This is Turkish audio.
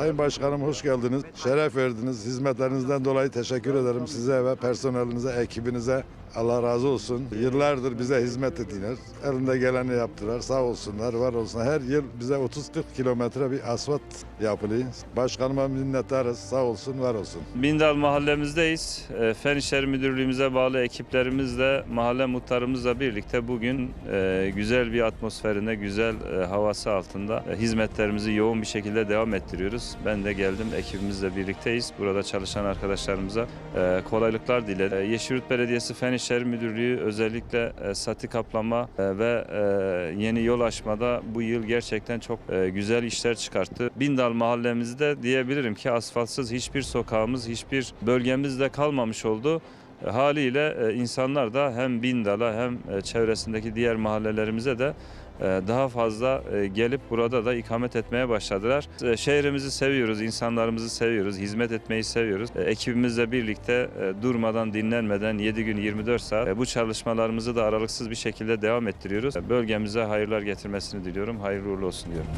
Sayın Başkanım hoş geldiniz. Şeref verdiniz. Hizmetlerinizden dolayı teşekkür ederim size ve personelinize, ekibinize. Allah razı olsun. Yıllardır bize hizmet ettiler. Elinde geleni yaptılar. Sağ olsunlar, var olsun. Her yıl bize 30-40 kilometre bir asfalt yapılıyor. Başkanıma minnettarız. Sağ olsun, var olsun. Bindal mahallemizdeyiz. E, Fen İşleri Müdürlüğümüze bağlı ekiplerimizle, mahalle muhtarımızla birlikte bugün e, güzel bir atmosferinde, güzel e, havası altında e, hizmetlerimizi yoğun bir şekilde devam ettiriyoruz. Ben de geldim, ekibimizle birlikteyiz. Burada çalışan arkadaşlarımıza kolaylıklar dilerim. E, Yeşilyurt Belediyesi Fen İşleri Müdürlüğü özellikle e, kaplama e, ve e, yeni yol açmada bu yıl gerçekten çok e, güzel işler çıkarttı. Bindal mahallemizde diyebilirim ki asfaltsız hiçbir sokağımız, hiçbir bölgemizde kalmamış oldu. E, Haliyle e, insanlar da hem Bindal'a hem e, çevresindeki diğer mahallelerimize de daha fazla gelip burada da ikamet etmeye başladılar. Şehrimizi seviyoruz, insanlarımızı seviyoruz, hizmet etmeyi seviyoruz. Ekibimizle birlikte durmadan, dinlenmeden 7 gün 24 saat bu çalışmalarımızı da aralıksız bir şekilde devam ettiriyoruz. Bölgemize hayırlar getirmesini diliyorum. Hayırlı uğurlu olsun diyorum.